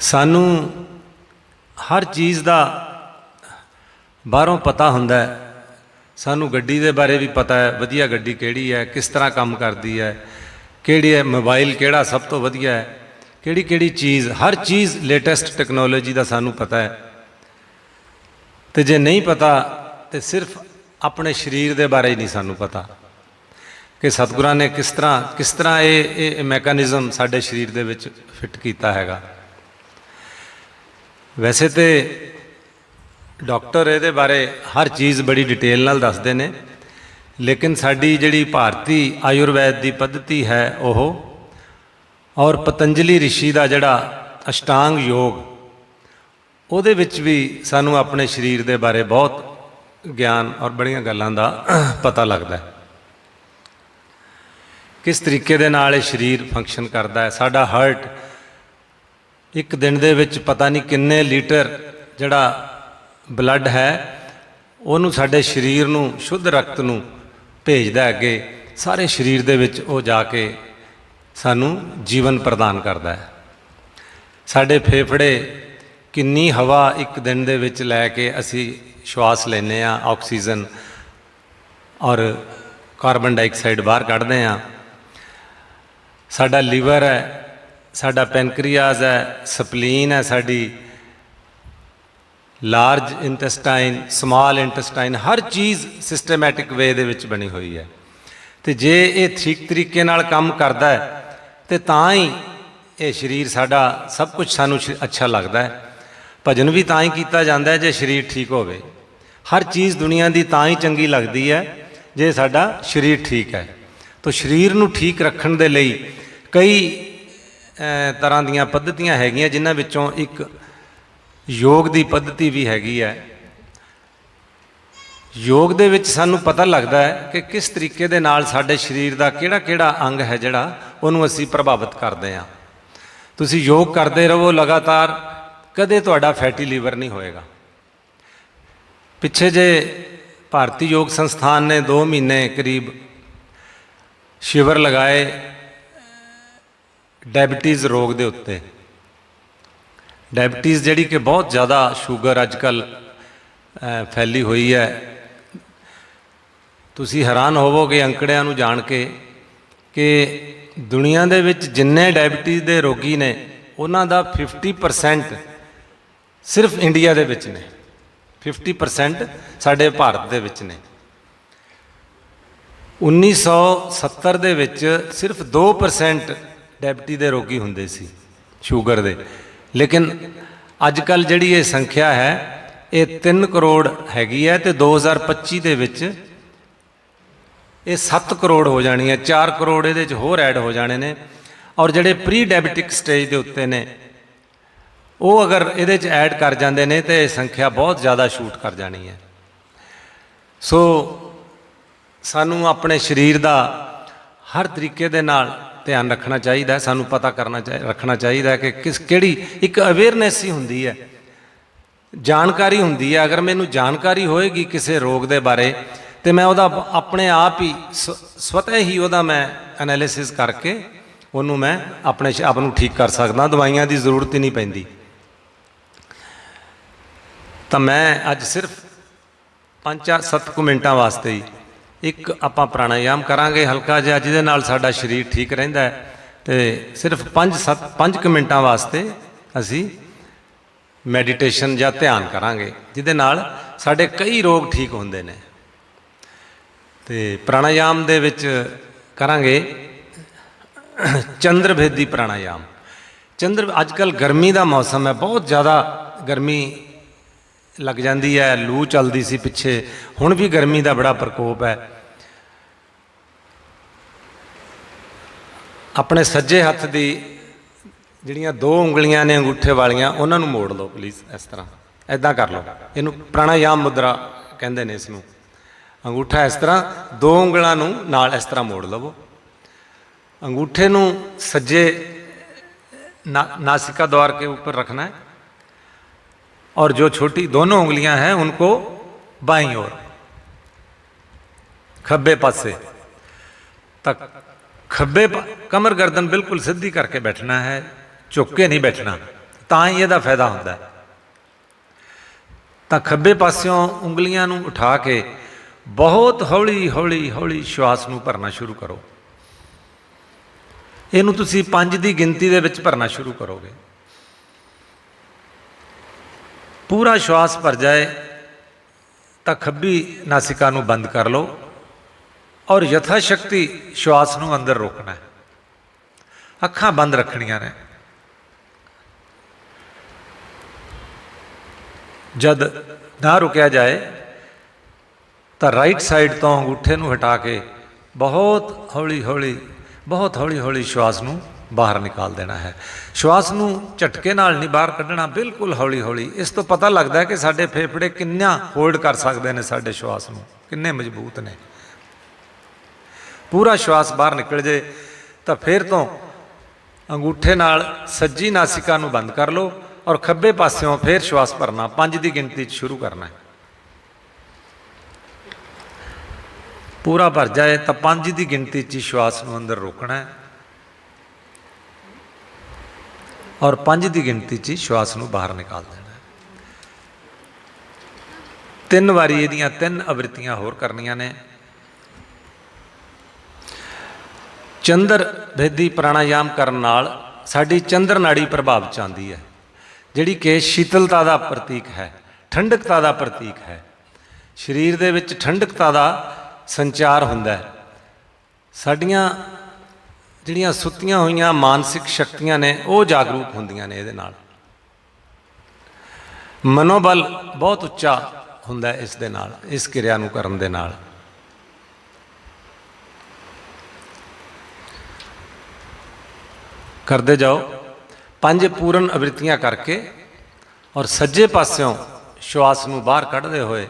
ਸਾਨੂੰ ਹਰ ਚੀਜ਼ ਦਾ ਬਾਹਰੋਂ ਪਤਾ ਹੁੰਦਾ ਹੈ। ਸਾਨੂੰ ਗੱਡੀ ਦੇ ਬਾਰੇ ਵੀ ਪਤਾ ਹੈ, ਵਧੀਆ ਗੱਡੀ ਕਿਹੜੀ ਹੈ, ਕਿਸ ਤਰ੍ਹਾਂ ਕੰਮ ਕਰਦੀ ਹੈ, ਕਿਹੜੀ ਹੈ, ਮੋਬਾਈਲ ਕਿਹੜਾ ਸਭ ਤੋਂ ਵਧੀਆ ਹੈ, ਕਿਹੜੀ ਕਿਹੜੀ ਚੀਜ਼, ਹਰ ਚੀਜ਼ ਲੇਟੈਸਟ ਟੈਕਨੋਲੋਜੀ ਦਾ ਸਾਨੂੰ ਪਤਾ ਹੈ। ਤੇ ਜੇ ਨਹੀਂ ਪਤਾ, ਤੇ ਸਿਰਫ ਆਪਣੇ ਸਰੀਰ ਦੇ ਬਾਰੇ ਹੀ ਨਹੀਂ ਸਾਨੂੰ ਪਤਾ ਕਿ ਸਤਿਗੁਰਾਂ ਨੇ ਕਿਸ ਤਰ੍ਹਾਂ ਕਿਸ ਤਰ੍ਹਾਂ ਇਹ ਇਹ ਮੈਕੈਨਿਜ਼ਮ ਸਾਡੇ ਸਰੀਰ ਦੇ ਵਿੱਚ ਫਿੱਟ ਕੀਤਾ ਹੈਗਾ। ਵੈਸੇ ਤੇ ਡਾਕਟਰ ਇਹਦੇ ਬਾਰੇ ਹਰ ਚੀਜ਼ ਬੜੀ ਡਿਟੇਲ ਨਾਲ ਦੱਸਦੇ ਨੇ, ਲੇਕਿਨ ਸਾਡੀ ਜਿਹੜੀ ਭਾਰਤੀ ਆਯੁਰਵੈਦ ਦੀ ਪੱਧਤੀ ਹੈ ਉਹ ਔਰ ਪਤੰਜਲੀ ਰਿਸ਼ੀ ਦਾ ਜਿਹੜਾ ਅਸ਼ਟਾਂਗ ਯੋਗ, ਉਹਦੇ ਵਿੱਚ ਵੀ ਸਾਨੂੰ ਆਪਣੇ ਸਰੀਰ ਦੇ ਬਾਰੇ ਬਹੁਤ ਗਿਆਨ ਔਰ ਬੜੀਆਂ ਗੱਲਾਂ ਦਾ ਪਤਾ ਲੱਗਦਾ ਹੈ। ਕਿਸ ਤਰੀਕੇ ਦੇ ਨਾਲ ਇਹ ਸਰੀਰ ਫੰਕਸ਼ਨ ਕਰਦਾ ਹੈ, ਸਾਡਾ ਹਾਰਟ ਇੱਕ ਦਿਨ ਦੇ ਵਿੱਚ ਪਤਾ ਨਹੀਂ ਕਿੰਨੇ ਲੀਟਰ ਜਿਹੜਾ ਬਲੱਡ ਹੈ, ਉਹਨੂੰ ਸਾਡੇ ਸਰੀਰ ਨੂੰ, ਸ਼ੁੱਧ ਰਕਤ ਨੂੰ ਭੇਜਦਾ ਅੱਗੇ। ਸਾਰੇ ਸਰੀਰ ਦੇ ਵਿੱਚ ਉਹ ਜਾ ਕੇ ਸਾਨੂੰ ਜੀਵਨ ਪ੍ਰਦਾਨ ਕਰਦਾ ਹੈ। ਸਾਡੇ ਫੇਫੜੇ ਕਿੰਨੀ ਹਵਾ ਇੱਕ ਦਿਨ ਦੇ ਵਿੱਚ ਲੈ ਕੇ ਅਸੀਂ ਸ਼ਵਾਸ ਲੈਂਦੇ ਆ ਆਕਸੀਜਨ ਔਰ ਕਾਰਬਨ ਡਾਈਆਕਸਾਈਡ ਬਾਹਰ ਕੱਢਦੇ ਆ ਸਾਡਾ ਲੀਵਰ ਹੈ ਸਾਡਾ ਪੈਨਕ੍ਰੀਆਸ ਹੈ, ਸਪਲੀਨ ਹੈ ਸਾਡੀ ਲਾਰਜ ਇੰਟੈਸਟਾਈਨ, ਸਮਾਲ ਇੰਟੈਸਟਾਈਨ, ਹਰ ਚੀਜ਼ ਸਿਸਟਮੈਟਿਕ ਵੇ ਦੇ ਵਿੱਚ ਬਣੀ ਹੋਈ ਹੈ। ਤੇ ਜੇ ਇਹ ਠੀਕ ਤਰੀਕੇ ਨਾਲ ਕੰਮ ਕਰਦਾ ਹੈ, ਤੇ ਤਾਂ ਹੀ ਇਹ ਸਰੀਰ ਸਾਡਾ ਸਭ ਕੁਝ ਸਾਨੂੰ ਅੱਛਾ ਲੱਗਦਾ ਹੈ। ਭਜਨ ਵੀ ਤਾਂ ਹੀ ਕੀਤਾ ਜਾਂਦਾ ਹੈ ਜੇ ਸਰੀਰ ਠੀਕ ਹੋਵੇ। ਹਰ ਚੀਜ਼ ਦੁਨੀਆ ਦੀ ਤਾਂ ਹੀ ਚੰਗੀ ਲੱਗਦੀ ਹੈ ਜੇ ਸਾਡਾ ਸਰੀਰ ਠੀਕ ਹੈ। ਤਾਂ ਸਰੀਰ ਨੂੰ ਠੀਕ ਰੱਖਣ ਦੇ ਲਈ ਕਈ ਤਰ੍ਹਾਂ ਦੀਆਂ ਪੱਧਤੀਆਂ ਹੈਗੀਆਂ, ਜਿਨ੍ਹਾਂ ਵਿੱਚੋਂ ਇੱਕ ਯੋਗ ਦੀ ਪੱਧਤੀ ਵੀ ਹੈਗੀ ਹੈ। ਯੋਗ ਦੇ ਵਿੱਚ ਸਾਨੂੰ ਪਤਾ ਲੱਗਦਾ ਹੈ ਕਿ ਕਿਸ ਤਰੀਕੇ ਦੇ ਨਾਲ ਸਾਡੇ ਸਰੀਰ ਦਾ ਕਿਹੜਾ ਕਿਹੜਾ ਅੰਗ ਹੈ ਜਿਹੜਾ ਉਹਨੂੰ ਅਸੀਂ ਪ੍ਰਭਾਵਿਤ ਕਰਦੇ ਹਾਂ। ਤੁਸੀਂ ਯੋਗ ਕਰਦੇ ਰਹੋ ਲਗਾਤਾਰ, ਕਦੇ ਤੁਹਾਡਾ ਫੈਟੀ ਲੀਵਰ ਨਹੀਂ ਹੋਏਗਾ। ਪਿੱਛੇ ਜੇ ਭਾਰਤੀ ਯੋਗ ਸੰਸਥਾਨ ਨੇ 2 ਮਹੀਨੇ ਕਰੀਬ ਸ਼ਿਵਰ ਲਗਾਏ ਡਾਇਬੀਟੀਜ਼ ਰੋਗ ਦੇ ਉੱਤੇ। ਡਾਇਬੀਟੀਜ਼ ਜਿਹੜੀ ਕਿ ਬਹੁਤ ਜ਼ਿਆਦਾ ਸ਼ੂਗਰ ਅੱਜਕੱਲ ਫੈਲੀ ਹੋਈ ਹੈ। ਤੁਸੀਂ ਹੈਰਾਨ ਹੋਵੋਗੇ ਅੰਕੜਿਆਂ ਨੂੰ ਜਾਣ ਕੇ ਕਿ ਦੁਨੀਆ ਦੇ ਵਿੱਚ ਜਿੰਨੇ ਡਾਇਬੀਟੀਜ਼ ਦੇ ਰੋਗੀ ਨੇ, ਉਹਨਾਂ ਦਾ 50% ਸਿਰਫ ਇੰਡੀਆ ਦੇ ਵਿੱਚ ਨੇ। 50% ਸਾਡੇ ਭਾਰਤ ਦੇ ਵਿੱਚ ਨੇ। 1970 ਦੇ ਵਿੱਚ ਸਿਰਫ 2% ਡਾਇਬਟੀ ਦੇ ਰੋਗੀ ਹੁੰਦੇ ਸੀ, ਸ਼ੂਗਰ ਦੇ। ਲੇਕਿਨ ਅੱਜ ਕੱਲ ਜਿਹੜੀ ਇਹ ਸੰਖਿਆ ਹੈ, ਇਹ 3 ਕਰੋੜ ਹੈਗੀ ਹੈ ਤੇ 2025 ਦੇ ਵਿੱਚ ਇਹ 7 ਕਰੋੜ ਹੋ ਜਾਣੀ ਹੈ 4 ਕਰੋੜ ਇਹਦੇ ਚ ਹੋਰ ਐਡ ਹੋ ਜਾਣੇ ਨੇ। ਔਰ ਜਿਹੜੇ ਪ੍ਰੀ ਡਾਇਬਟਿਕ ਸਟੇਜ ਦੇ ਉੱਤੇ ਨੇ, ਉਹ ਅਗਰ ਇਹਦੇ ਚ ਐਡ ਕਰ ਜਾਂਦੇ ਨੇ ਤੇ ਇਹ ਸੰਖਿਆ ਬਹੁਤ ਜ਼ਿਆਦਾ ਸ਼ੂਟ ਕਰ ਜਾਣੀ ਹੈ। ਸੋ ਸਾਨੂੰ ਆਪਣੇ ਸਰੀਰ ਦਾ ਹਰ ਤਰੀਕੇ ਦੇ ਨਾਲ ਧਿਆਨ ਰੱਖਣਾ ਚਾਹੀਦਾ ਹੈ, ਸਾਨੂੰ ਪਤਾ ਕਰਨਾ ਚਾਹੀ, ਰੱਖਣਾ ਚਾਹੀਦਾ ਹੈ ਕਿ ਕਿਸ, ਕਿਹੜੀ ਇੱਕ ਅਵੇਅਰਨੈਸ ਹੀ ਹੁੰਦੀ ਹੈ। ਜਾਣਕਾਰੀ ਹੁੰਦੀ ਹੈ। ਅਗਰ ਮੈਨੂੰ ਜਾਣਕਾਰੀ ਹੋਏਗੀ ਕਿਸੇ ਰੋਗ ਦੇ ਬਾਰੇ, ਤੇ ਮੈਂ ਉਹਦਾ ਆਪਣੇ ਆਪ ਹੀ ਸ- ਸਵਤः ਹੀ ਉਹਦਾ ਮੈਂ ਐਨਾਲਿਸਿਸ ਕਰਕੇ ਉਹਨੂੰ ਮੈਂ ਆਪਣੇ ਆਪ ਨੂੰ ਠੀਕ ਕਰ ਸਕਦਾ। ਦਵਾਈਆਂ ਦੀ ਜ਼ਰੂਰਤ ਹੀ ਨਹੀਂ ਪੈਂਦੀ। ਤਾਂ ਮੈਂ ਅੱਜ ਸਿਰਫ 5-7 ਕੁ ਮਿੰਟਾਂ ਵਾਸਤੇ ਹੀ ਇੱਕ ਆਪਾਂ ਪ੍ਰਾਣਾਯਾਮ ਕਰਾਂਗੇ, ਹਲਕਾ ਜਿਹਾ, ਜਿਹਦੇ ਨਾਲ ਸਾਡਾ ਸਰੀਰ ਠੀਕ ਰਹਿੰਦਾ ਹੈ। ਤੇ ਸਿਰਫ 5-7 5 ਕੁ ਮਿੰਟਾਂ ਵਾਸਤੇ ਅਸੀਂ ਮੈਡੀਟੇਸ਼ਨ ਜਾਂ ਧਿਆਨ ਕਰਾਂਗੇ, ਜਿਹਦੇ ਨਾਲ ਸਾਡੇ ਕਈ ਰੋਗ ਠੀਕ ਹੁੰਦੇ ਨੇ। ਤੇ ਪ੍ਰਾਣਾਯਾਮ ਦੇ ਵਿੱਚ ਕਰਾਂਗੇ ਚੰਦਰਭੇਦੀ ਪ੍ਰਾਣਾਯਾਮ। ਚੰਦਰ, ਅੱਜ ਕੱਲ ਗਰਮੀ ਦਾ ਮੌਸਮ ਹੈ, ਬਹੁਤ ਜ਼ਿਆਦਾ ਗਰਮੀ ਲੱਗ ਜਾਂਦੀ ਹੈ ਲੂ ਚੱਲਦੀ ਸੀ ਪਿੱਛੇ। ਹੁਣ ਵੀ ਗਰਮੀ ਦਾ ਬੜਾ ਪ੍ਰਕੋਪ ਹੈ ਆਪਣੇ ਸੱਜੇ ਹੱਥ ਦੀ ਜਿਹੜੀਆਂ ਦੋ ਉਂਗਲੀਆਂ ਨੇ ਅੰਗੂਠੇ ਵਾਲੀਆਂ, ਉਹਨਾਂ ਨੂੰ ਮੋੜ ਲਓ ਪਲੀਜ਼ ਇਸ ਤਰ੍ਹਾਂ। ਐਦਾਂ ਕਰ ਲਓ। ਇਹਨੂੰ ਪ੍ਰਾਣਾਯਾਮ ਮੁਦਰਾ ਕਹਿੰਦੇ ਨੇ ਇਸ ਨੂੰ ਅੰਗੂਠਾ ਇਸ ਤਰ੍ਹਾਂ, ਦੋ ਉਂਗਲਾਂ ਨੂੰ ਨਾਲ ਇਸ ਤਰ੍ਹਾਂ ਮੋੜ ਲਵੋ। ਅੰਗੂਠੇ ਨੂੰ ਸੱਜੇ ਨਾਸਿਕਾ ਦਵਾਰ ਕੇ ਉੱਪਰ ਰੱਖਣਾ ਹੈ और जो छोटी दोनों उंगलियां हैं उनको बाईं ओर खब्बे पासे तक खब्बे पा- कमर गर्दन बिल्कुल सीधी करके बैठना है झुक के नहीं बैठना ਤਾਂ ਹੀ ਇਹਦਾ ਫਾਇਦਾ ਹੁੰਦਾ ਹੈ ਤਾਂ ਖੱਬੇ ਪਾਸਿਓਂ ਉਂਗਲੀਆਂ ਨੂੰ ਉਠਾ ਕੇ ਬਹੁਤ ਹੌਲੀ ਹੌਲੀ ਹੌਲੀ ਸ਼ਵਾਸ ਨੂੰ ਭਰਨਾ ਸ਼ੁਰੂ ਕਰੋ ਇਹਨੂੰ ਤੁਸੀਂ 5 ਦੀ ਗਿਣਤੀ ਦੇ ਵਿੱਚ ਭਰਨਾ ਸ਼ੁਰੂ ਕਰੋਗੇ ਪੂਰਾ ਸ਼ਵਾਸ ਭਰ ਜਾਏ, ਤਾਂ ਖੱਬੀ ਨਾਸਿਕਾ ਨੂੰ ਬੰਦ ਕਰ ਲਓ ਔਰ ਯਥਾ ਸ਼ਕਤੀ ਸ਼ਵਾਸ ਨੂੰ ਅੰਦਰ ਰੋਕਣਾ ਹੈ। ਅੱਖਾਂ ਬੰਦ ਰੱਖਣੀਆਂ ਨੇ। ਜਦ ਨਾ ਰੁਕਿਆ ਜਾਏ, ਤਾਂ ਰਾਈਟ ਸਾਈਡ ਤੋਂ ਅੰਗੂਠੇ ਨੂੰ ਹਟਾ ਕੇ ਬਹੁਤ ਹੌਲੀ ਹੌਲੀ ਬਹੁਤ ਹੌਲੀ ਹੌਲੀ ਸ਼ਵਾਸ ਨੂੰ ਬਾਹਰ ਨਿਕਾਲ ਦੇਣਾ ਹੈ। ਸ਼ਵਾਸ ਨੂੰ ਝਟਕੇ ਨਾਲ ਨਹੀਂ, ਬਾਹਰ ਕੱਢਣਾ ਬਿਲਕੁਲ ਹੌਲੀ ਹੌਲੀ ਇਸ ਤੋਂ ਪਤਾ ਲੱਗਦਾ ਹੈ ਕਿ ਸਾਡੇ ਫੇਫੜੇ ਕਿੰਨਾ ਹੋਲਡ ਕਰ ਸਕਦੇ ਨੇ ਸਾਡੇ ਸ਼ਵਾਸ ਨੂੰ, ਕਿੰਨੇ ਮਜ਼ਬੂਤ ਨੇ। ਪੂਰਾ ਸ਼ਵਾਸ ਬਾਹਰ ਨਿਕਲ ਜੇ ਤਾਂ ਫਿਰ ਤੋਂ ਅੰਗੂਠੇ ਨਾਲ ਸੱਜੀ ਨਾਸਿਕਾ ਨੂੰ ਬੰਦ ਕਰ ਲਓ ਔਰ ਖੱਬੇ ਪਾਸਿਓਂ ਫਿਰ ਸ਼ਵਾਸ ਭਰਨਾ, ਪੰਜ ਦੀ ਗਿਣਤੀ 'ਚ ਸ਼ੁਰੂ ਕਰਨਾ ਹੈ। ਪੂਰਾ ਭਰ ਜਾਏ ਤਾਂ ਪੰਜ ਦੀ ਗਿਣਤੀ 'ਚ ਹੀ ਸ਼ਵਾਸ ਨੂੰ ਅੰਦਰ ਰੋਕਣਾ ਹੈ। ਔਰ ਪੰਜ ਦੀ ਗਿਣਤੀ 'ਚ ਹੀ ਸ਼ਵਾਸ ਨੂੰ ਬਾਹਰ ਨਿਕਾਲ ਦੇਣਾ ਤਿੰਨ ਵਾਰੀ ਇਹਦੀਆਂ ਤਿੰਨ ਅਵਰਤੀਆਂ ਹੋਰ ਕਰਨੀਆਂ ਨੇ। ਚੰਦਰ ਭੇਦੀ ਪ੍ਰਾਣਾਯਾਮ ਕਰਨ ਨਾਲ ਸਾਡੀ ਚੰਦਰ ਨਾੜੀ ਪ੍ਰਭਾਵ ਚ ਆਉਂਦੀ ਹੈ, ਜਿਹੜੀ ਕਿ ਸ਼ੀਤਲਤਾ ਦਾ ਪ੍ਰਤੀਕ ਹੈ, ਠੰਡਕਤਾ ਦਾ ਪ੍ਰਤੀਕ ਹੈ। ਸਰੀਰ ਦੇ ਵਿੱਚ ਠੰਡਕਤਾ ਦਾ ਸੰਚਾਰ ਹੁੰਦਾ ਹੈ। ਸਾਡੀਆਂ ਜਿਹੜੀਆਂ ਸੁੱਤੀਆਂ ਹੋਈਆਂ ਮਾਨਸਿਕ ਸ਼ਕਤੀਆਂ ਨੇ, ਉਹ ਜਾਗਰੂਕ ਹੁੰਦੀਆਂ ਨੇ ਇਹਦੇ ਨਾਲ। ਮਨੋਬਲ ਬਹੁਤ ਉੱਚਾ ਹੁੰਦਾ ਇਸ ਦੇ ਨਾਲ, ਇਸ ਕਿਰਿਆ ਨੂੰ ਕਰਨ ਦੇ ਨਾਲ। ਕਰਦੇ ਜਾਓ। ਪੰਜ ਪੂਰਨ ਅਵਿਰਤੀਆਂ ਕਰਕੇ ਔਰ ਸੱਜੇ ਪਾਸਿਓਂ ਸ਼ਵਾਸ ਨੂੰ ਬਾਹਰ ਕੱਢਦੇ ਹੋਏ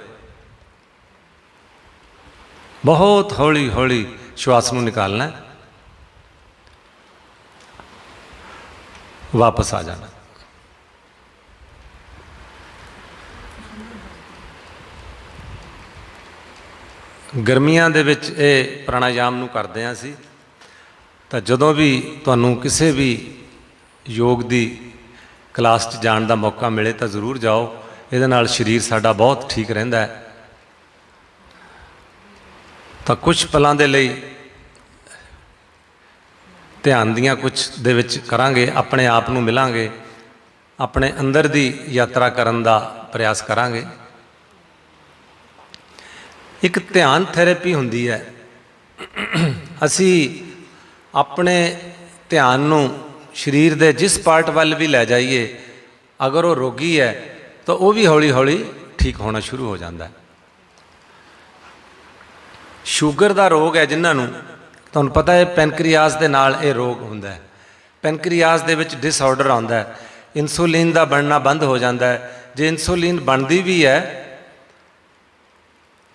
ਬਹੁਤ ਹੌਲੀ ਹੌਲੀ ਸ਼ਵਾਸ ਨੂੰ ਨਿਕਾਲਣਾ। ਵਾਪਸ ਆ ਜਾਣਾ। ਗਰਮੀਆਂ ਦੇ ਵਿੱਚ ਇਹ ਪ੍ਰਾਣਾਯਾਮ ਨੂੰ ਕਰਦੇ ਹਾਂ ਅਸੀਂ। ਤਾਂ ਜਦੋਂ ਵੀ ਤੁਹਾਨੂੰ ਕਿਸੇ ਵੀ ਯੋਗ ਦੀ ਕਲਾਸ 'ਚ ਜਾਣ ਦਾ ਮੌਕਾ ਮਿਲੇ ਤਾਂ ਜ਼ਰੂਰ ਜਾਓ। ਇਹਦੇ ਨਾਲ ਸਰੀਰ ਸਾਡਾ ਬਹੁਤ ਠੀਕ ਰਹਿੰਦਾ ਹੈ। ਤਾਂ ਕੁਝ ਪਲਾਂ ਦੇ ਲਈ ਧਿਆਨ ਦੀਆਂ ਕੁਝ ਦੇ ਵਿੱਚ ਕਰਾਂਗੇ, ਆਪਣੇ ਆਪ ਨੂੰ ਮਿਲਾਂਗੇ, ਆਪਣੇ ਅੰਦਰ ਦੀ ਯਾਤਰਾ ਕਰਨ ਦਾ ਪ੍ਰਯਾਸ ਕਰਾਂਗੇ। ਇੱਕ ਧਿਆਨ ਥੈਰੇਪੀ ਹੁੰਦੀ ਹੈ। ਅਸੀਂ ਆਪਣੇ ਧਿਆਨ ਨੂੰ ਸਰੀਰ ਦੇ ਜਿਸ ਪਾਰਟ ਵੱਲ ਵੀ ਲੈ ਜਾਈਏ, ਅਗਰ ਉਹ ਰੋਗੀ ਹੈ, ਤਾਂ ਉਹ ਵੀ ਹੌਲੀ-ਹੌਲੀ ਠੀਕ ਹੋਣਾ ਸ਼ੁਰੂ ਹੋ ਜਾਂਦਾ ਹੈ। ਸ਼ੂਗਰ ਦਾ ਰੋਗ ਹੈ ਜਿਨ੍ਹਾਂ ਨੂੰ ਤੁਹਾਨੂੰ ਪਤਾ ਹੈ, ਪੈਨਕ੍ਰੀਆਸ ਦੇ ਨਾਲ ਇਹ ਰੋਗ ਹੁੰਦਾ ਹੈ। ਪੈਨਕ੍ਰੀਆਸ ਦੇ ਵਿੱਚ ਡਿਸਆਰਡਰ ਆਉਂਦਾ ਹੈ। ਇਨਸੂਲਿਨ ਦਾ ਬਣਨਾ ਬੰਦ ਹੋ ਜਾਂਦਾ ਹੈ। ਜੇ ਇਨਸੂਲਿਨ ਬਣਦੀ ਵੀ ਹੈ,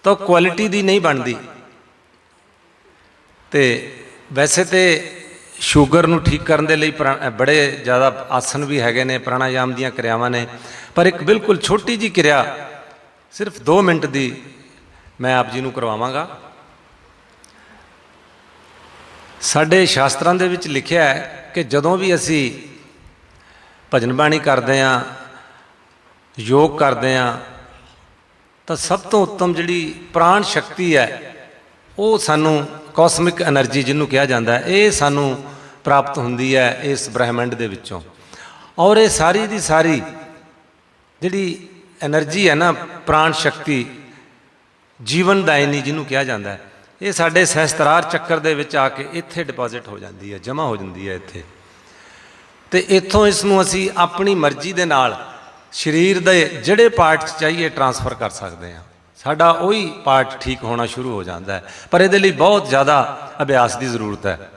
ਤਾਂ ਕੁਆਲਿਟੀ ਦੀ ਨਹੀਂ ਬਣਦੀ। ਤੇ ਵੈਸੇ ਤੇ ਸ਼ੂਗਰ ਨੂੰ ਠੀਕ ਕਰਨ ਦੇ ਲਈ ਪ੍ਰਾ- ਬੜੇ ਜ਼ਿਆਦਾ ਆਸਨ ਵੀ ਹੈਗੇ ਨੇ, ਪ੍ਰਾਣਾਯਾਮ ਦੀਆਂ ਕਿਰਿਆਵਾਂ ਨੇ। ਪਰ ਇੱਕ ਬਿਲਕੁਲ ਛੋਟੀ ਜੀ ਕਿਰਿਆ ਸਿਰਫ 2 ਮਿੰਟ ਦੀ ਮੈਂ ਆਪ ਜੀ ਨੂੰ ਕਰਵਾਵਾਂਗਾ। ਸਾਡੇ ਸ਼ਾਸਤਰਾਂ ਦੇ ਵਿੱਚ ਲਿਖਿਆ ਹੈ ਕਿ ਜਦੋਂ ਵੀ ਅਸੀਂ ਭਜਨ ਬਾਣੀ ਕਰਦੇ ਆਂ ਯੋਗ ਕਰਦੇ ਆਂ ਤਾਂ ਸਭ ਤੋਂ ਉੱਤਮ ਜਿਹੜੀ ਪ੍ਰਾਣ ਸ਼ਕਤੀ ਹੈ, ਉਹ ਸਾਨੂੰ ਕੌਸਮਿਕ એનર્ਜੀ ਜਿਹਨੂੰ ਕਿਹਾ ਜਾਂਦਾ ਹੈ, ਇਹ ਸਾਨੂੰ ਪ੍ਰਾਪਤ ਹੁੰਦੀ ਹੈ ਇਸ ਬ੍ਰਹਿਮੰਡ ਦੇ ਵਿੱਚੋਂ। ਔਰ ਇਹ ਸਾਰੀ ਦੀ ਸਾਰੀ ਜਿਹੜੀ એનર્ਜੀ ਹੈ ਨਾ, ਪ੍ਰਾਣ ਸ਼ਕਤੀ, ਜੀਵਨ ਦਾਇਨੀ ਜਿਹਨੂੰ ਕਿਹਾ ਜਾਂਦਾ ਹੈ ਇਹ ਸਾਡੇ ਸਹਸਤਰਾਰ ਚੱਕਰ ਦੇ ਵਿੱਚ ਆ ਕੇ ਇੱਥੇ ਡਿਪੋਜ਼ਿਟ ਹੋ ਜਾਂਦੀ ਹੈ, ਜਮ੍ਹਾਂ ਹੋ ਜਾਂਦੀ ਹੈ ਇੱਥੇ। ਤੇ ਇੱਥੋਂ ਇਸ ਨੂੰ ਅਸੀਂ ਆਪਣੀ ਮਰਜ਼ੀ ਦੇ ਨਾਲ ਸਰੀਰ ਦੇ ਜਿਹੜੇ ਪਾਰਟ 'ਚ ਚਾਹੀਏ ਟਰਾਂਸਫਰ ਕਰ ਸਕਦੇ ਹਾਂ। ਸਾਡਾ ਉਹੀ ਪਾਰਟ ਠੀਕ ਹੋਣਾ ਸ਼ੁਰੂ ਹੋ ਜਾਂਦਾ ਹੈ, ਪਰ ਇਹਦੇ ਲਈ ਬਹੁਤ ਜ਼ਿਆਦਾ ਅਭਿਆਸ ਦੀ ਜ਼ਰੂਰਤ ਹੈ।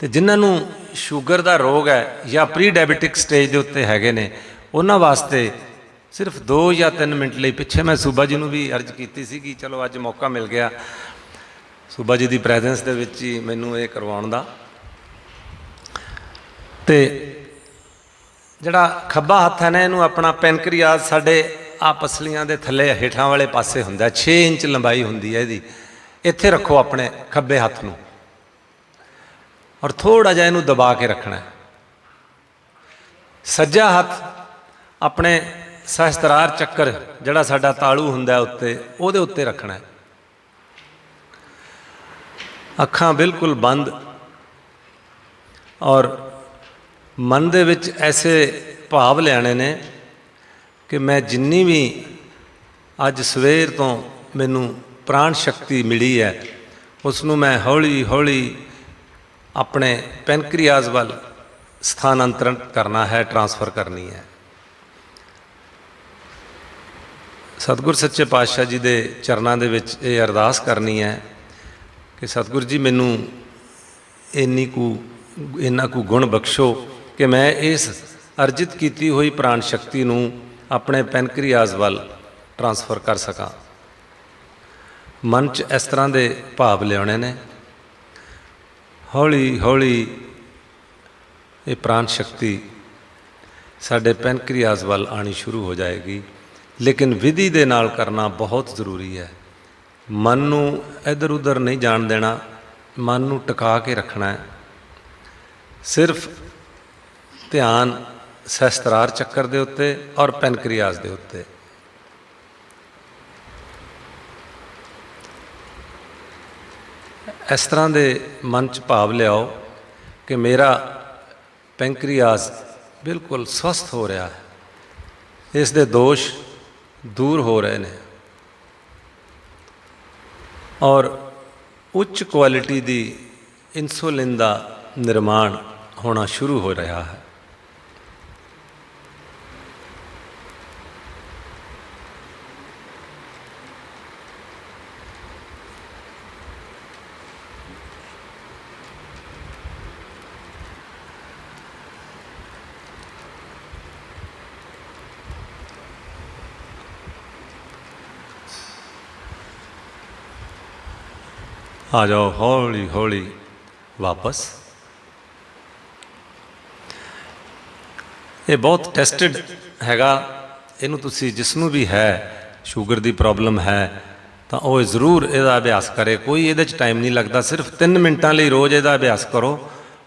ਤੇ ਜਿਨ੍ਹਾਂ ਨੂੰ ਸ਼ੂਗਰ ਦਾ ਰੋਗ ਹੈ ਜਾਂ ਪ੍ਰੀ ਡਾਇਬੀਟਿਕ ਸਟੇਜ ਦੇ ਉੱਤੇ ਹੈਗੇ ਨੇ, ਉਹਨਾਂ ਵਾਸਤੇ ਸਿਰਫ 2 ਜਾਂ 3 ਮਿੰਟ ਲਈ ਪਿੱਛੇ ਮੈਂ ਸੂਬਾ ਜੀ ਨੂੰ ਵੀ ਅਰਜ਼ ਕੀਤੀ ਸੀ ਕਿ ਚਲੋ ਅੱਜ ਮੌਕਾ ਮਿਲ ਗਿਆ। ਸੂਬਾ ਜੀ ਦੀ ਪ੍ਰੈਜ਼ੈਂਸ ਦੇ ਵਿੱਚ ਹੀ ਮੈਨੂੰ ਇਹ ਕਰਵਾਉਣ ਦਾ। ਤੇ ਜਿਹੜਾ ਖੱਬਾ ਹੱਥ ਹੈ ਨਾ, ਇਹਨੂੰ ਆਪਣਾ ਪੈਨਕ੍ਰੀਆਸ ਸਾਡੇ ਆ ਪਸਲੀਆਂ ਦੇ ਥੱਲੇ ਹੇਠਾਂ ਵਾਲੇ ਪਾਸੇ ਹੁੰਦਾ ਹੈ। 6 ਇੰਚ ਲੰਬਾਈ ਹੁੰਦੀ ਹੈ ਇਹਦੀ। ਇੱਥੇ ਰੱਖੋ ਆਪਣੇ ਖੱਬੇ ਹੱਥ ਨੂੰ। ਔਰ ਥੋੜਾ ਜਿਹਾ ਇਹਨੂੰ ਦਬਾ ਕੇ ਰੱਖਣਾ ਸੱਜਾ ਹੱਥ ਆਪਣੇ ਸਹਸਤਰਾਰ ਚੱਕਰ ਜਿਹੜਾ ਸਾਡਾ ਤਾਲੂ ਹੁੰਦਾ ਉੱਤੇ, ਉਹਦੇ ਉੱਤੇ ਰੱਖਣਾ ਹੈ। ਅੱਖਾਂ ਬਿਲਕੁਲ ਬੰਦ ਔਰ ਮਨ ਦੇ ਵਿੱਚ ਐਸੇ ਭਾਵ ਲਿਆਣੇ ਨੇ ਕਿ ਮੈਂ ਜਿੰਨੀ ਵੀ ਅੱਜ ਸਵੇਰ ਤੋਂ ਮੈਨੂੰ ਪ੍ਰਾਣ ਸ਼ਕਤੀ ਮਿਲੀ ਹੈ ਉਸ ਨੂੰ ਮੈਂ ਹੌਲੀ ਹੌਲੀ ਆਪਣੇ ਪੈਨਕ੍ਰੀਆਸ ਵੱਲ ਸਥਾਨਾਂਤਰਨ ਕਰਨਾ ਹੈ, ਟਰਾਂਸਫਰ ਕਰਨੀ ਹੈ। ਸਤਿਗੁਰ ਸੱਚੇ ਪਾਤਸ਼ਾਹ ਜੀ ਦੇ ਚਰਨਾਂ ਦੇ ਵਿੱਚ ਇਹ ਅਰਦਾਸ ਕਰਨੀ ਹੈ ਕਿ ਸਤਿਗੁਰ ਜੀ ਮੈਨੂੰ ਇੰਨੀ ਕੁ, ਇੰਨਾ ਕੁ ਗੁਣ ਬਖਸ਼ੋ ਕਿ ਮੈਂ ਇਸ ਅਰਜਿਤ ਕੀਤੀ ਹੋਈ ਪ੍ਰਾਣ ਸ਼ਕਤੀ ਨੂੰ ਆਪਣੇ ਪੈਨਕ੍ਰੀਆਸ ਵੱਲ ਟਰਾਂਸਫਰ ਕਰ ਸਕਾਂ। ਮਨ 'ਚ ਇਸ ਤਰ੍ਹਾਂ ਦੇ ਭਾਵ ਲਿਆਉਣੇ ਨੇ, ਹੌਲੀ ਹੌਲੀ ਇਹ ਪ੍ਰਾਣ ਸ਼ਕਤੀ ਸਾਡੇ ਪੈਨਕ੍ਰੀਆਸ ਵੱਲ ਆਣੀ ਸ਼ੁਰੂ ਹੋ ਜਾਏਗੀ। ਲੇਕਿਨ ਵਿਧੀ ਦੇ ਨਾਲ ਕਰਨਾ ਬਹੁਤ ਜ਼ਰੂਰੀ ਹੈ। ਮਨ ਨੂੰ ਇੱਧਰ ਉੱਧਰ ਨਹੀਂ ਜਾਣ ਦੇਣਾ, ਮਨ ਨੂੰ ਟਿਕਾ ਕੇ ਰੱਖਣਾ ਹੈ। ਸਿਰਫ ਧਿਆਨ ਸਹਸਤਰਾਰ ਚੱਕਰ ਦੇ ਉੱਤੇ ਔਰ ਪੈਨਕ੍ਰੀਆਸ ਦੇ ਉੱਤੇ। ਇਸ ਤਰ੍ਹਾਂ ਦੇ ਮਨ ਚ ਭਾਵ ਲਿਆਓ ਕਿ ਮੇਰਾ ਪੈਨਕ੍ਰੀਆਸ ਬਿਲਕੁਲ ਸਵਸਥ ਹੋ ਰਿਹਾ ਹੈ। ਇਸ ਦੇ ਦੋਸ਼ ਦੂਰ ਹੋ ਰਹੇ ਨੇ। ਔਰ ਉੱਚ ਕੁਆਲਿਟੀ ਦੀ ਇਨਸੂਲਿਨ ਦਾ ਨਿਰਮਾਣ ਹੋਣਾ ਸ਼ੁਰੂ ਹੋ ਰਿਹਾ ਹੈ। ਆ ਜਾਓ, ਹੌਲੀ ਹੌਲੀ ਵਾਪਸ। ਇਹ ਬਹੁਤ ਟੈਸਟਡ ਹੈਗਾ। ਇਹਨੂੰ ਤੁਸੀਂ ਜਿਸ ਨੂੰ ਵੀ ਹੈ, ਸ਼ੂਗਰ ਦੀ ਪ੍ਰੋਬਲਮ ਹੈ, ਤਾਂ ਉਹ ਜ਼ਰੂਰ ਇਹਦਾ ਅਭਿਆਸ ਕਰੇ। ਕੋਈ ਇਹਦੇ 'ਚ ਟਾਈਮ ਨਹੀਂ ਲੱਗਦਾ, ਸਿਰਫ 3 ਮਿੰਟਾਂ ਲਈ ਰੋਜ਼ ਇਹਦਾ ਅਭਿਆਸ ਕਰੋ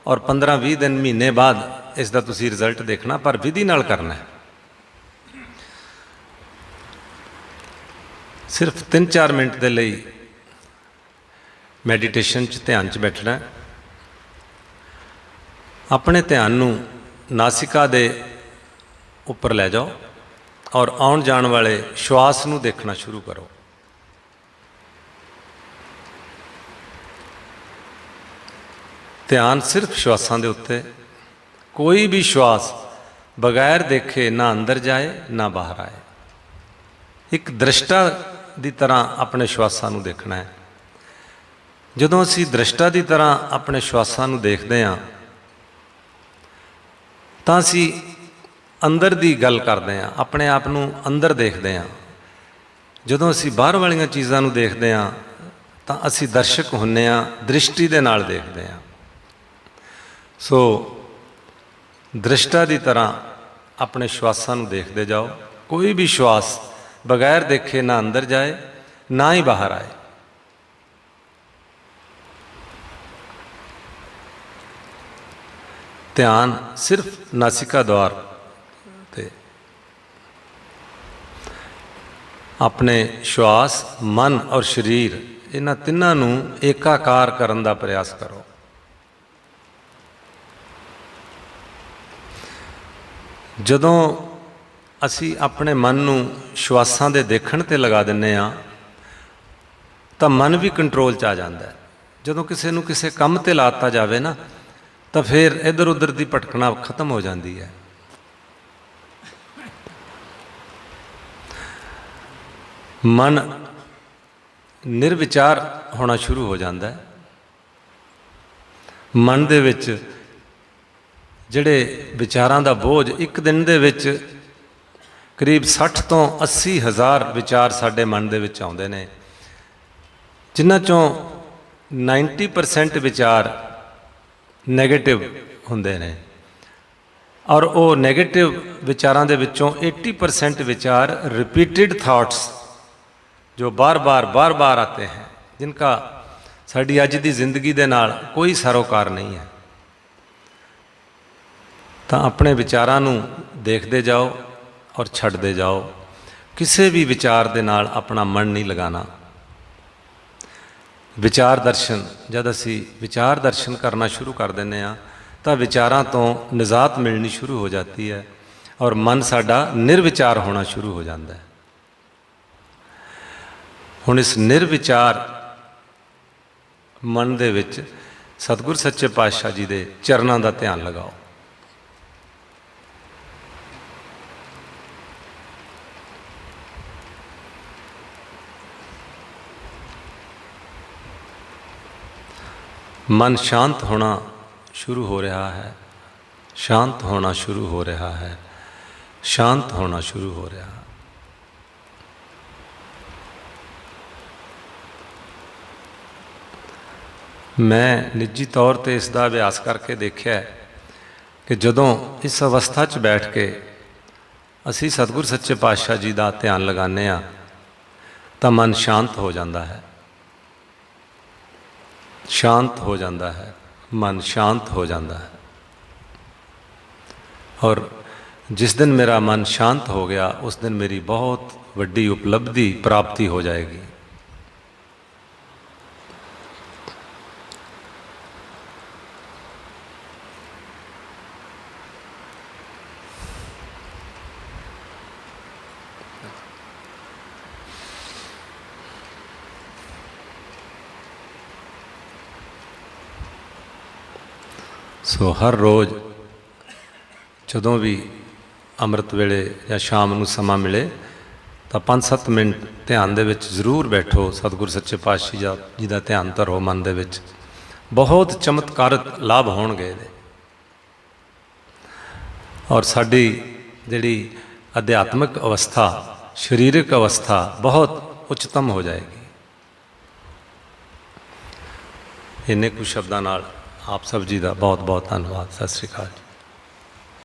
ਔਰ 15-20 ਦਿਨ, ਮਹੀਨੇ ਬਾਅਦ ਇਸ ਦਾ ਤੁਸੀਂ ਰਿਜ਼ਲਟ ਦੇਖਣਾ, ਪਰ ਵਿਧੀ ਨਾਲ ਕਰਨਾ ਹੈ। ਸਿਰਫ 3-4 ਮਿੰਟ ਦੇ ਲਈ ਮੈਡੀਟੇਸ਼ਨ 'ਚ ਧਿਆਨ 'ਚ ਬੈਠਣਾ ਆਪਣੇ ਧਿਆਨ ਨੂੰ ਨਾਸਿਕਾ ਦੇ ਉੱਪਰ ਲੈ ਜਾਓ ਔਰ ਆਉਣ ਜਾਣ ਵਾਲੇ ਸ਼ਵਾਸ ਨੂੰ ਦੇਖਣਾ ਸ਼ੁਰੂ ਕਰੋ। ਧਿਆਨ ਸਿਰਫ ਸ਼ਵਾਸਾਂ ਦੇ ਉੱਤੇ, ਕੋਈ ਵੀ ਸ਼ਵਾਸ ਬਗੈਰ ਦੇਖੇ ਨਾ ਅੰਦਰ ਜਾਏ, ਨਾ ਬਾਹਰ ਆਏ। ਇੱਕ ਦ੍ਰਿਸ਼ਟਾ ਦੀ ਤਰ੍ਹਾਂ ਆਪਣੇ ਸ਼ਵਾਸਾਂ ਨੂੰ ਦੇਖਣਾ ਹੈ। ਜਦੋਂ ਅਸੀਂ ਦ੍ਰਿਸ਼ਟਾ ਦੀ ਤਰ੍ਹਾਂ ਆਪਣੇ ਸ਼ਵਾਸਾਂ ਨੂੰ ਦੇਖਦੇ ਹਾਂ, ਤਾਂ ਅਸੀਂ ਅੰਦਰ ਦੀ ਗੱਲ ਕਰਦੇ ਹਾਂ, ਆਪਣੇ ਆਪ ਨੂੰ ਅੰਦਰ ਦੇਖਦੇ ਹਾਂ। ਜਦੋਂ ਅਸੀਂ ਬਾਹਰ ਵਾਲੀਆਂ ਚੀਜ਼ਾਂ ਨੂੰ ਦੇਖਦੇ ਹਾਂ, ਤਾਂ ਅਸੀਂ ਦਰਸ਼ਕ ਹੁੰਨੇ ਹਾਂ, ਦ੍ਰਿਸ਼ਟੀ ਦੇ ਨਾਲ ਦੇਖਦੇ ਹਾਂ। ਸੋ, ਦ੍ਰਿਸ਼ਟਾ ਦੀ ਤਰ੍ਹਾਂ ਆਪਣੇ ਸ਼ਵਾਸਾਂ ਨੂੰ ਦੇਖਦੇ ਜਾਓ। ਕੋਈ ਵੀ ਸ਼ਵਾਸ ਬਗੈਰ ਦੇਖੇ ਨਾ ਅੰਦਰ ਜਾਏ, ਨਾ ਹੀ ਬਾਹਰ ਆਏ। ਧਿਆਨ ਸਿਰਫ ਨਾਸਿਕਾ ਦੁਆਰ ਤੇ ਆਪਣੇ ਸ਼ਵਾਸ, ਮਨ ਔਰ ਸਰੀਰ, ਇਹਨਾਂ ਤਿੰਨਾਂ ਨੂੰ ਏਕਾਕਾਰ ਕਰਨ ਦਾ ਪ੍ਰਯਾਸ ਕਰੋ। ਜਦੋਂ ਅਸੀਂ ਆਪਣੇ ਮਨ ਨੂੰ ਸ਼ਵਾਸਾਂ ਦੇ ਦੇਖਣ ਤੇ ਲਗਾ ਦਿੰਨੇ ਆ ਤਾਂ ਮਨ ਵੀ ਕੰਟਰੋਲ 'ਚ ਆ ਜਾਂਦਾ ਹੈ। ਜਦੋਂ ਕਿਸੇ ਨੂੰ ਕਿਸੇ ਕੰਮ ਤੇ ਲਾਤਾ ਜਾਵੇ ਨਾ ਤਾਂ ਫਿਰ ਇੱਧਰ ਉੱਧਰ ਦੀ ਭਟਕਣਾ ਖਤਮ ਹੋ ਜਾਂਦੀ ਹੈ। ਮਨ ਨਿਰਵਿਚਾਰ ਹੋਣਾ ਸ਼ੁਰੂ ਹੋ ਜਾਂਦਾ ਹੈ। ਮਨ ਦੇ ਵਿੱਚ ਜਿਹੜੇ ਵਿਚਾਰਾਂ ਦਾ ਬੋਝ ਇੱਕ ਦਿਨ ਦੇ ਵਿੱਚ ਕਰੀਬ 60 ਤੋਂ 80 ਹਜ਼ਾਰ ਵਿਚਾਰ ਸਾਡੇ ਮਨ ਦੇ ਵਿੱਚ ਆਉਂਦੇ ਨੇ। ਜਿਨ੍ਹਾਂ ਚੋਂ 90% ਵਿਚਾਰ ਨੈਗੇਟਿਵ ਹੁੰਦੇ ਨੇ। ਔਰ ਉਹ ਨੈਗੇਟਿਵ ਵਿਚਾਰਾਂ ਦੇ ਵਿੱਚੋਂ 80% ਵਿਚਾਰ ਰਿਪੀਟਿਡ ਥਾਟਸ ਜੋ ਬਾਰ-ਬਾਰ ਬਾਰ-ਬਾਰ ਆਤੇ ਹਨ ਜਿਨ੍ਹਾਂ ਸਾਡੀ ਅੱਜ ਦੀ ਜ਼ਿੰਦਗੀ ਦੇ ਨਾਲ ਕੋਈ ਸਰੋਕਾਰ ਨਹੀਂ ਹੈ। ਤਾਂ ਆਪਣੇ ਵਿਚਾਰਾਂ ਨੂੰ ਦੇਖਦੇ ਜਾਓ ਔਰ ਛੱਡਦੇ ਜਾਓ। ਕਿਸੇ ਵੀ ਵਿਚਾਰ ਦੇ ਨਾਲ ਆਪਣਾ ਮਨ ਨਹੀਂ ਲਗਾਣਾ। ਵਿਚਾਰ ਦਰਸ਼ਨ, ਜਦ ਅਸੀਂ ਵਿਚਾਰ ਦਰਸ਼ਨ ਕਰਨਾ ਸ਼ੁਰੂ ਕਰ ਦਿੰਦੇ ਆ ਤਾਂ ਵਿਚਾਰਾਂ ਤੋਂ ਨਿਜਾਤ ਮਿਲਣੀ ਸ਼ੁਰੂ ਹੋ ਜਾਂਦੀ ਹੈ ਔਰ ਮਨ ਸਾਡਾ ਨਿਰਵਿਚਾਰ ਹੋਣਾ ਸ਼ੁਰੂ ਹੋ ਜਾਂਦਾ ਹੈ। ਹੁਣ ਇਸ ਨਿਰਵਿਚਾਰ ਮਨ ਦੇ ਵਿੱਚ ਸਤਿਗੁਰ ਸੱਚੇ ਪਾਤਸ਼ਾਹ ਜੀ ਦੇ ਚਰਨਾਂ ਦਾ ਧਿਆਨ ਲਗਾਓ। ਮਨ ਸ਼ਾਂਤ ਹੋਣਾ ਸ਼ੁਰੂ ਹੋ ਰਿਹਾ ਹੈ। ਸ਼ਾਂਤ ਹੋਣਾ ਸ਼ੁਰੂ ਹੋ ਰਿਹਾ ਹੈ। ਸ਼ਾਂਤ ਹੋਣਾ ਸ਼ੁਰੂ ਹੋ ਰਿਹਾ। ਹੈ ਮੈਂ ਨਿੱਜੀ ਤੌਰ ਤੇ ਇਸ ਦਾ ਅਭਿਆਸ ਕਰਕੇ ਦੇਖਿਆ ਹੈ ਕਿ ਜਦੋਂ ਇਸ ਅਵਸਥਾ 'ਚ ਬੈਠ ਕੇ ਅਸੀਂ ਸਤਿਗੁਰ ਸੱਚੇ ਪਾਤਸ਼ਾਹ ਜੀ ਦਾ ਧਿਆਨ ਲਗਾਉਂਦੇ ਆ ਤਾਂ ਮਨ ਸ਼ਾਂਤ ਹੋ ਜਾਂਦਾ ਹੈ। ਸ਼ਾਂਤ ਹੋ ਜਾਂਦਾ ਹੈ ਮਨ ਸ਼ਾਂਤ ਹੋ ਜਾਂਦਾ ਹੈ ਔਰ ਜਿਸ ਦਿਨ ਮੇਰਾ ਮਨ ਸ਼ਾਂਤ ਹੋ ਗਿਆ ਉਸ ਦਿਨ ਮੇਰੀ ਬਹੁਤ ਵੱਡੀ ਉਪਲਬਧੀ ਪ੍ਰਾਪਤੀ ਹੋ ਜਾਏਗੀ ਸੋ ਹਰ ਰੋਜ਼ ਜਦੋਂ ਵੀ ਅੰਮ੍ਰਿਤ ਵੇਲੇ ਜਾਂ ਸ਼ਾਮ ਨੂੰ ਸਮਾਂ ਮਿਲੇ, ਤਾਂ 5-7 ਮਿੰਟ ਧਿਆਨ ਦੇ ਵਿੱਚ ਜ਼ਰੂਰ ਬੈਠੋ, ਸਤਿਗੁਰ ਸੱਚੇ ਪਾਤਸ਼ਾਹ ਜੀ- ਦਾ ਧਿਆਨ ਧਰੋ ਮਨ ਦੇ ਵਿੱਚ। ਬਹੁਤ ਚਮਤਕਾਰਕ ਲਾਭ ਹੋਣਗੇ ਇਹਦੇ। ਔਰ ਸਾਡੀ ਜਿਹੜੀ ਅਧਿਆਤਮਿਕ ਅਵਸਥਾ, ਸਰੀਰਕ ਅਵਸਥਾ ਬਹੁਤ ਉੱਚਤਮ ਹੋ ਜਾਏਗੀ। ਇੰਨੇ ਕੁ ਸ਼ਬਦਾਂ ਨਾਲ ਆਪ ਸਭ ਜੀ ਦਾ ਬਹੁਤ ਬਹੁਤ ਧੰਨਵਾਦ। ਸਤਿ ਸ੍ਰੀ ਅਕਾਲ ਜੀ।